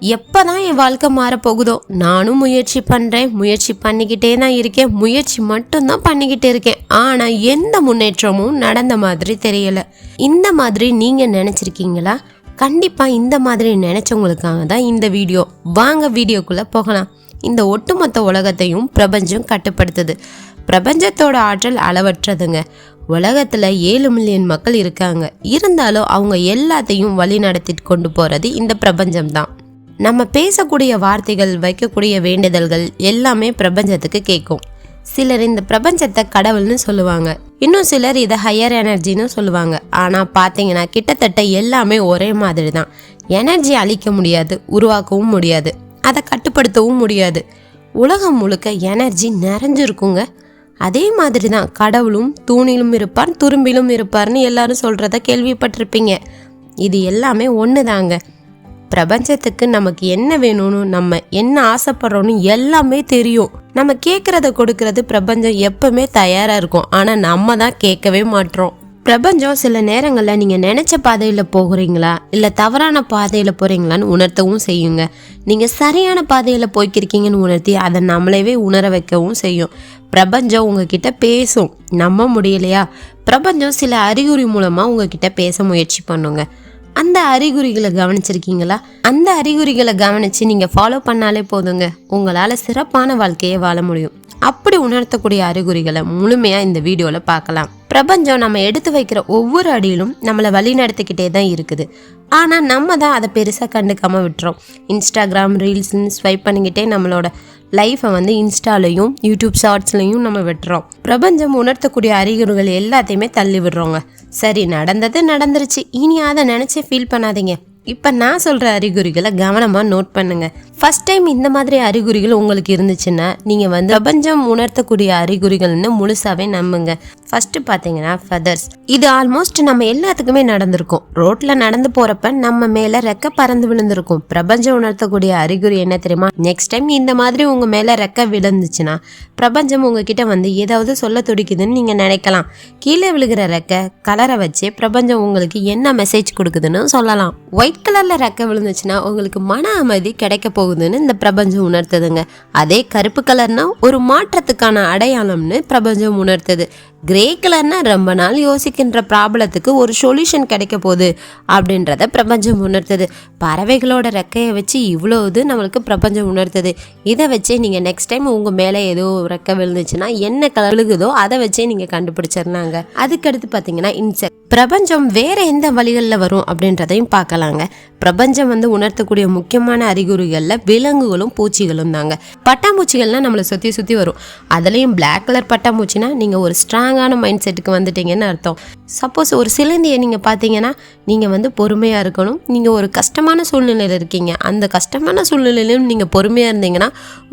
எப்போ தான் என் வாழ்க்கை மாறப்போகுதோ நானும் முயற்சி பண்ணுறேன் முயற்சி பண்ணிக்கிட்டே தான் இருக்கேன் முயற்சி மட்டும்தான் பண்ணிக்கிட்டு இருக்கேன். ஆனால் எந்த முன்னேற்றமும் நடந்த மாதிரி தெரியலை. இந்த மாதிரி நீங்கள் நினச்சிருக்கீங்களா? கண்டிப்பாக இந்த மாதிரி நினச்சவங்களுக்காக தான் இந்த வீடியோ. வாங்க வீடியோக்குள்ளே போகலாம். இந்த ஒட்டுமொத்த உலகத்தையும் பிரபஞ்சம் கட்டுப்படுத்துது. பிரபஞ்சத்தோட ஆற்றல் அளவற்றதுங்க. உலகத்தில் ஏழு மில்லியன் மக்கள் இருக்காங்க. இருந்தாலும் அவங்க எல்லாத்தையும் வழி நடத்திட்டு கொண்டு போகிறது இந்த பிரபஞ்சம்தான். நம்ம பேசக்கூடிய வார்த்தைகள் வைக்கக்கூடிய வேண்டுதல்கள் எல்லாமே பிரபஞ்சத்துக்கு கேட்கும். சிலர் இந்த பிரபஞ்சத்தை கடவுள்னு சொல்லுவாங்க. இன்னும் சிலர் இதை ஹையர் எனர்ஜின்னு சொல்லுவாங்க. ஆனால் பார்த்தீங்கன்னா கிட்டத்தட்ட எல்லாமே ஒரே மாதிரி தான் எனர்ஜி அழிக்க முடியாது உருவாக்கவும் முடியாது. அதை கட்டுப்படுத்தவும் முடியாது. உலகம் முழுக்க எனர்ஜி நிறைஞ்சிருக்குங்க. அதே மாதிரி தான் கடவுளும் தூணிலும் இருப்பார் துரும்பிலும் இருப்பார்னு எல்லாரும் சொல்கிறத கேள்விப்பட்டிருப்பீங்க. இது எல்லாமே ஒன்று தாங்க பிரபஞ்சத்துக்கு நமக்கு என்ன வேணும்னு நம்ம என்ன ஆசைப்படுறோன்னு எல்லாமே தெரியும். நம்ம கேட்குறத கொடுக்கறது பிரபஞ்சம் எப்பவுமே தயாராக இருக்கும். ஆனால் நம்ம தான் கேட்கவே மாட்டோம் பிரபஞ்சம் சில நேரங்களில் நீங்கள் நினச்ச பாதையில் போகிறீங்களா? இல்லை தவறான பாதையில் போகிறீங்களான்னு உணர்த்தவும் செய்யுங்க. நீங்கள் சரியான பாதையில் போய்க்கிருக்கீங்கன்னு உணர்த்தி அதை நம்மளவே உணர வைக்கவும் செய்யும். பிரபஞ்சம் உங்ககிட்ட பேசும். நம்ப முடியலையா? பிரபஞ்சம் சில அறிகுறி மூலமாக உங்ககிட்ட பேச முயற்சி பண்ணுங்க. அந்த அறிகுறிகளை கவனிச்சிருக்கீங்களா? அந்த அறிகுறிகளை கவனித்து நீங்கள் ஃபாலோ பண்ணாலே போதுங்க. உங்களால் சிறப்பான வாழ்க்கையை வாழ முடியும். அப்படி உணர்த்தக்கூடிய அறிகுறிகளை முழுமையாக இந்த வீடியோவில் பார்க்கலாம். பிரபஞ்சம் நம்ம எடுத்து வைக்கிற ஒவ்வொரு அடியிலும் நம்மளை வழி நடத்திக்கிட்டே தான் இருக்குது. ஆனால் நம்ம தான் அதை பெருசாக கண்டுக்காமல் விட்டுறோம். இன்ஸ்டாகிராம் ரீல்ஸ்னு ஸ்வைப் பண்ணிக்கிட்டே நம்மளோட லைஃப்பை வந்து இன்ஸ்டாலையும் யூடியூப் ஷார்ட்ஸ்லையும் நம்ம விட்டுறோம். பிரபஞ்சம் உணர்த்தக்கூடிய அறிகுறிகள் எல்லாத்தையுமே தள்ளி விடுறோங்க. சரி நடந்தது நடந்துருச்சு. இனி அதை நினச்சி ஃபீல் பண்ணாதீங்க. இப்போ நான் சொல்கிற அறிகுறிகளை கவனமாக நோட் பண்ணுங்கள் ஃபஸ்ட் டைம் இந்த மாதிரி அறிகுறிகள் உங்களுக்கு இருந்துச்சுன்னா நீங்கள் வந்து பிரபஞ்சம் உணர்த்தக்கூடிய அறிகுறிகள்னு முழுசாவே நம்புங்க. ஃபர்ஸ்ட் பார்த்தீங்கன்னா ஃபெதர்ஸ் இது ஆல்மோஸ்ட் நம்ம எல்லாத்துக்குமே நடந்திருக்கும். ரோட்ல நடந்து போறப்ப நம்ம மேல ரெக்க பறந்து விழுந்திருக்கும். பிரபஞ்சம் உணர்த்தக்கூடிய அறிகுறி என்ன தெரியுமா? நெக்ஸ்ட் டைம் இந்த மாதிரி உங்க மேல ரெக்க விழுந்துச்சுன்னா பிரபஞ்சம் உங்ககிட்ட வந்து ஏதாவது சொல்ல துடிக்குதுன்னு நீங்க நினைக்கலாம். கீழே விழுகிற ரெக்க கலரை வச்சு பிரபஞ்சம் உங்களுக்கு என்ன மெசேஜ் கொடுக்குதுன்னு சொல்லலாம். ஒயிட் கலர்ல ரெக்க விழுந்துச்சுன்னா உங்களுக்கு மன அமைதி கிடைக்க போகுதுன்னு இந்த பிரபஞ்சம் உணர்த்துதுங்க. அதே கருப்பு கலர்னா ஒரு மாற்றத்துக்கான அடையாளம்னு பிரபஞ்சம் உணர்த்துது. கிரே கலர்னா ரொம்ப நாள் யோசிக்கின்ற ப்ராப்ளத்துக்கு ஒரு சொல்யூஷன் கிடைக்க போகுது அப்படின்றத பிரபஞ்சம் உணர்த்துது. பறவைகளோட ரெக்கையை வச்சு இவ்வளோ இது நம்மளுக்கு பிரபஞ்சம் உணர்த்துது. இதை வச்சே நீங்கள் நெக்ஸ்ட் டைம் உங்கள் மேலே ஏதோ ரெக்கை விழுந்துச்சுன்னா என்ன கலர் விழுகுதோ அதை வச்சே நீங்கள் கண்டுபிடிச்சிருந்தாங்க அதுக்கடுத்து பார்த்தீங்கன்னா இன்செக்ட் பிரபஞ்சம் வேற எந்த வழிகளில் வரும் அப்படின்றதையும் பார்க்கலாங்க. பிரபஞ்சம் வந்து உணர்த்தக்கூடிய முக்கியமான அறிகுறிகளில் விலங்குகளும் பூச்சிகளும் தாங்க. பட்டாம்பூச்சிகள்லாம் நம்மளை சுற்றி சுற்றி வரும். அதுலேயும் பிளாக் கலர் பட்டாம்பூச்சினா நீங்கள் ஒரு ஸ்ட்ராங்கான மைண்ட் செட்டுக்கு வந்துட்டீங்கன்னு அர்த்தம். சப்போஸ் ஒரு சிலந்தியை நீங்கள் பார்த்தீங்கன்னா நீங்கள் வந்து பொறுமையாக இருக்கணும். நீங்கள் ஒரு கஷ்டமான சூழ்நிலையில் இருக்கீங்க. அந்த கஷ்டமான சூழ்நிலையிலும் நீங்கள் பொறுமையாக இருந்தீங்கன்னா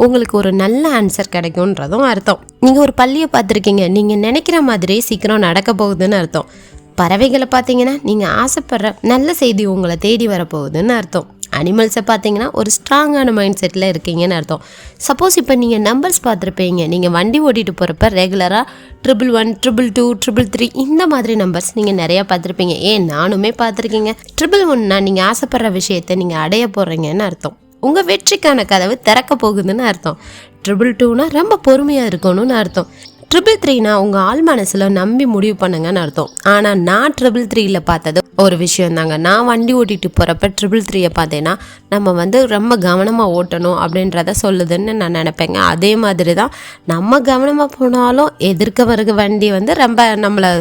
உங்களுக்கு ஒரு நல்ல ஆன்சர் கிடைக்கும்ன்றதும் அர்த்தம். நீங்கள் ஒரு பள்ளியை பார்த்துருக்கீங்க. நீங்கள் நினைக்கிற மாதிரி சீக்கிரம் நடக்க போகுதுன்னு அர்த்தம். பறவைகளை பார்த்தீங்கன்னா நீங்கள் ஆசைப்படுற நல்ல செய்தி உங்களை தேடி வரப்போகுதுன்னு அர்த்தம். அனிமல்ஸை பார்த்தீங்கன்னா ஒரு ஸ்ட்ராங்கான மைண்ட் செட்டில் இருக்கீங்கன்னு அர்த்தம். சப்போஸ் இப்போ நீங்கள் நம்பர்ஸ் பார்த்துருப்பீங்க. நீங்கள் வண்டி ஓட்டிட்டு போகிறப்ப ரெகுலராக triple one triple two triple three இந்த மாதிரி நம்பர்ஸ் நீங்கள் நிறையா பார்த்துருப்பீங்க. ஏன்? நானுமே பார்த்துருக்கீங்க. ட்ரிபிள் ஒன்னா நீங்கள் ஆசைப்படுற விஷயத்தை நீங்கள் அடைய போகிறீங்கன்னு அர்த்தம். உங்கள் வெற்றிக்கான கதவு திறக்க போகுதுன்னு அர்த்தம். ட்ரிபிள் டூனா ரொம்ப பொறுமையாக இருக்கணும்னு அர்த்தம். ட்ரிபிள் த்ரீனா உங்கள் ஆள் மனசில் நம்பி முடிவு பண்ணுங்கன்னு அர்த்தம். ஆனால் நான் ட்ரிபிள் த்ரீயில் பார்த்தது ஒரு விஷயம் தாங்க நான் வண்டி ஓட்டிட்டு போகிறப்ப ட்ரிபிள் த்ரீயை பார்த்தேன்னா நம்ம வந்து ரொம்ப கவனமாக ஓட்டணும் அப்படின்றத சொல்லுதுன்னு நான் நினைப்பேங்க. அதே மாதிரி தான் நம்ம கவனமாக போனாலும் எதிர்க்க வருக வண்டி வந்து ரொம்ப நம்மளை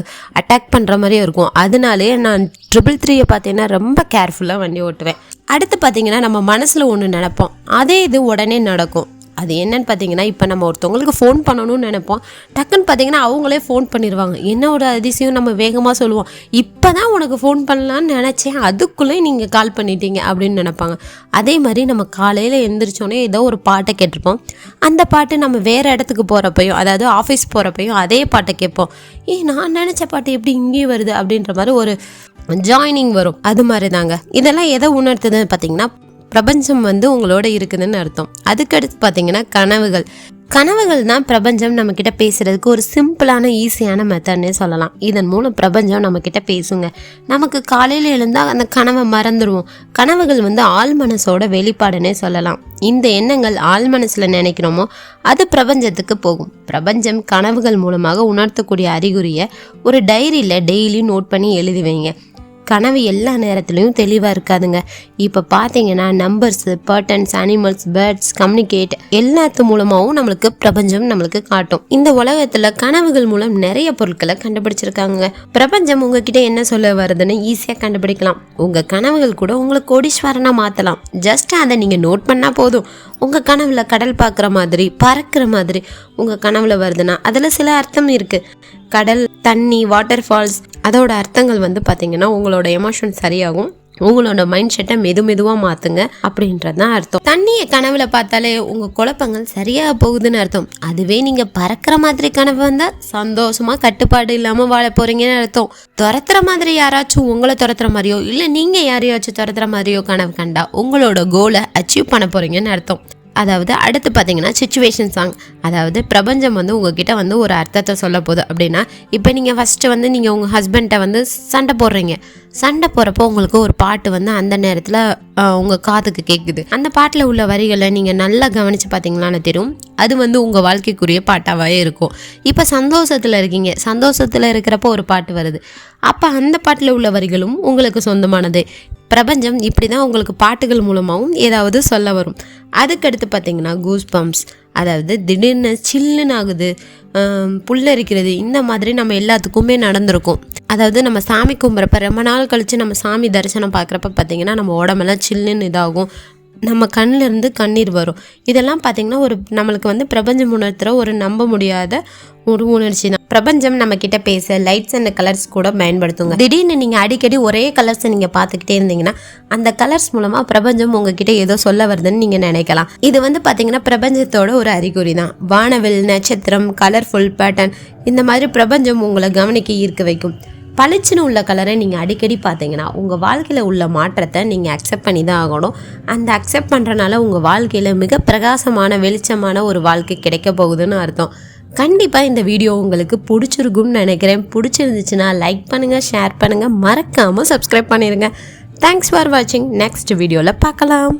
அட்டாக் பண்ணுற மாதிரியே இருக்கும். அதனாலே நான் ட்ரிபிள் த்ரீயை பார்த்தீங்கன்னா ரொம்ப கேர்ஃபுல்லாக வண்டி ஓட்டுவேன். அடுத்து பார்த்தீங்கன்னா நம்ம மனசில் ஒன்று நினப்போம். அதே இது உடனே நடக்கும். அது என்னன்னு பார்த்தீங்கன்னா இப்போ நம்ம ஒருத்தவங்களுக்கு ஃபோன் பண்ணணும்னு நினைப்போம். டக்குன்னு பார்த்தீங்கன்னா அவங்களே ஃபோன் பண்ணிடுவாங்க. என்னோட அதிசயம்? நம்ம வேகமாக சொல்லுவோம். இப்போ தான் உனக்கு ஃபோன் பண்ணலான்னு நினச்சேன். அதுக்குள்ளே நீங்கள் கால் பண்ணிட்டீங்க அப்படின்னு நினைப்பாங்க. அதே மாதிரி நம்ம காலையில் எழுந்திரிச்சோன்னே ஏதோ ஒரு பாட்டை கேட்டிருப்போம். அந்த பாட்டு நம்ம வேறு இடத்துக்கு போகிறப்பையும் அதாவது ஆஃபீஸ் போகிறப்பையும் அதே பாட்டை கேட்போம். ஏ நான் நினச்ச பாட்டு எப்படி இங்கேயும் வருது? அப்படின்ற மாதிரி ஒரு ஜாயினிங் வரும். அது மாதிரி தாங்க இதெல்லாம் எதை உணர்த்துதுன்னு பார்த்தீங்கன்னா பிரபஞ்சம் வந்து உங்களோட இருக்குதுன்னு அர்த்தம். அதுக்கடுத்து பார்த்தீங்கன்னா கனவுகள். கனவுகள் தான் பிரபஞ்சம் நம்மக்கிட்ட பேசுறதுக்கு ஒரு சிம்பிளான ஈஸியான மெத்தட்னே சொல்லலாம். இதன் மூலம் பிரபஞ்சம் நம்மக்கிட்ட பேசுங்க. நமக்கு காலையில் எழுந்தால் அந்த கனவை மறந்துடுவோம் கனவுகள் வந்து ஆள் மனசோட வெளிப்பாடுனே சொல்லலாம். இந்த எண்ணங்கள் ஆள் மனசுல நினைக்கிறோமோ அது பிரபஞ்சத்துக்கு போகும். பிரபஞ்சம் கனவுகள் மூலமாக உணர்த்தக்கூடிய அறிகுறியை ஒரு டைரியில் டெய்லி நோட் பண்ணி எழுதி வைங்க. கனவு எல்லா நேரத்துலையும் தெளிவாக இருக்காதுங்க. இப்போ பார்த்தீங்கன்னா நம்பர்ஸு பர்டன்ஸ் அனிமல்ஸ் பேர்ட்ஸ் கம்யூனிகேட் எல்லாத்து மூலமாகவும் நம்மளுக்கு பிரபஞ்சம் நம்மளுக்கு காட்டும். இந்த உலகத்தில் கனவுகள் மூலம் நிறைய பொருட்களை கண்டுபிடிச்சிருக்காங்க. பிரபஞ்சம் உங்ககிட்ட என்ன சொல்ல வருதுன்னு ஈஸியாக கண்டுபிடிக்கலாம். உங்கள் கனவுகள் கூட உங்களை கோடீஸ்வரனாக மாற்றலாம் ஜஸ்ட் அதை நீங்கள் நோட் பண்ணால் போதும். உங்கள் கனவில் கடல் பார்க்குற மாதிரி பறக்கிற மாதிரி உங்கள் கனவில் வருதுன்னா அதில் சில அர்த்தம் இருக்குது கடல் தண்ணி வாட்டர் ஃபால்ஸ் அதோட அர்த்தங்கள் வந்து பார்த்தீங்கன்னா உங்களோட எமோஷன் சரியாகும். உங்களோட மைண்ட் செட்டை மெது மெதுவாக மாற்றுங்க அப்படின்றது தான் அர்த்தம். தண்ணியை கனவுல பார்த்தாலே உங்கள் குழப்பங்கள் சரியாக போகுதுன்னு அர்த்தம். அதுவே நீங்கள் பறக்கிற மாதிரி கனவு வந்தால் சந்தோஷமாக கட்டுப்பாடு இல்லாமல் வாழ போகிறீங்கன்னு அர்த்தம். துரத்துற மாதிரி யாராச்சும் உங்களை துரத்துற மாதிரியோ இல்லை நீங்கள் யாரையாச்சும் துரத்துற மாதிரியோ கனவு கண்டா உங்களோட கோலை அச்சீவ் பண்ண போகிறீங்கன்னு அர்த்தம். அதாவது அடுத்து பார்த்தீங்கன்னா சுச்சுவேஷன் சாங் அதாவது பிரபஞ்சம் வந்து உங்ககிட்ட வந்து ஒரு அர்த்தத்தை சொல்ல போகுது அப்படின்னா இப்போ நீங்கள் ஃபஸ்ட்டு வந்து நீங்கள் உங்கள் ஹஸ்பண்ட்டை வந்து சண்டை போடுறீங்க. சண்டை போகிறப்போ உங்களுக்கு ஒரு பாட்டு வந்து அந்த நேரத்தில் உங்கள் காதுக்கு கேட்குது அந்த பாட்டில் உள்ள வரிகளை நீங்கள் நல்லா கவனித்து பார்த்தீங்களான்னு தெரியும். அது வந்து உங்கள் வாழ்க்கைக்குரிய பாட்டாகவே இருக்கும். இப்போ சந்தோஷத்தில் இருக்கீங்க. சந்தோஷத்தில் இருக்கிறப்போ ஒரு பாட்டு வருது. அப்போ அந்த பாட்டில் உள்ள வரிகளும் உங்களுக்கு சொந்தமானது. பிரபஞ்சம் இப்படி தான் உங்களுக்கு பாட்டுகள் மூலமாகவும் ஏதாவது சொல்ல வரும். அதுக்கடுத்து பார்த்தீங்கன்னா கூஸ் பம்ப்ஸ் அதாவது திடீர்னு சில்லுன்னு ஆகுது புல்லரிக்கிறது இந்த மாதிரி நம்ம எல்லாத்துக்குமே நடந்திருக்கும். அதாவது நம்ம சாமி கும்பிட்றப்ப ரொம்ப நாள் கழித்து நம்ம சாமி தரிசனம் பார்க்குறப்ப பார்த்தீங்கன்னா நம்ம உடம்பெல்லாம் சில்லுன்னு இதாகும். நம்ம கண்ணிலேருந்து கண்ணீர் வரும். இதெல்லாம் பார்த்திங்கன்னா ஒரு நம்மளுக்கு வந்து பிரபஞ்சம் உணர்த்துற ஒரு நம்ப முடியாத ஒரு உணர்ச்சி தான் பிரபஞ்சம் நம்ம கிட்ட பேச லைட்ஸ் அண்ட் கலர்ஸ் கூட பயன்படுத்துங்க. திடீர்னு நீங்கள் அடிக்கடி ஒரே கலர்ஸை நீங்கள் பார்த்துக்கிட்டே இருந்தீங்கன்னா அந்த கலர்ஸ் மூலமாக பிரபஞ்சம் உங்ககிட்ட ஏதோ சொல்ல வருதுன்னு நீங்கள் நினைக்கலாம். இது வந்து பாத்தீங்கன்னா பிரபஞ்சத்தோட ஒரு அறிகுறி தான் வானவில் நட்சத்திரம் கலர்ஃபுல் பேட்டர்ன் இந்த மாதிரி பிரபஞ்சம் உங்களை கவனிக்க ஈர்க்க வைக்கும். பளிச்சுன்னு உள்ள கலரை நீங்கள் அடிக்கடி பார்த்தீங்கன்னா உங்கள் வாழ்க்கையில் உள்ள மாற்றத்தை நீங்கள் அக்செப்ட் பண்ணி தான் ஆகணும். அந்த அக்செப்ட் பண்ணுறனால உங்கள் வாழ்க்கையில் மிக பிரகாசமான வெளிச்சமான ஒரு வாழ்க்கை கிடைக்க போகுதுன்னு அர்த்தம். கண்டிப்பாக இந்த வீடியோ உங்களுக்கு பிடிச்சிருக்கும்னு நினைக்கிறேன். பிடிச்சிருந்துச்சுன்னா லைக் பண்ணுங்கள் ஷேர் பண்ணுங்கள் மறக்காமல் சப்ஸ்கிரைப் பண்ணிடுங்க தேங்க்ஸ் ஃபார் வாட்சிங் நெக்ஸ்ட் வீடியோவில் பார்க்கலாம்.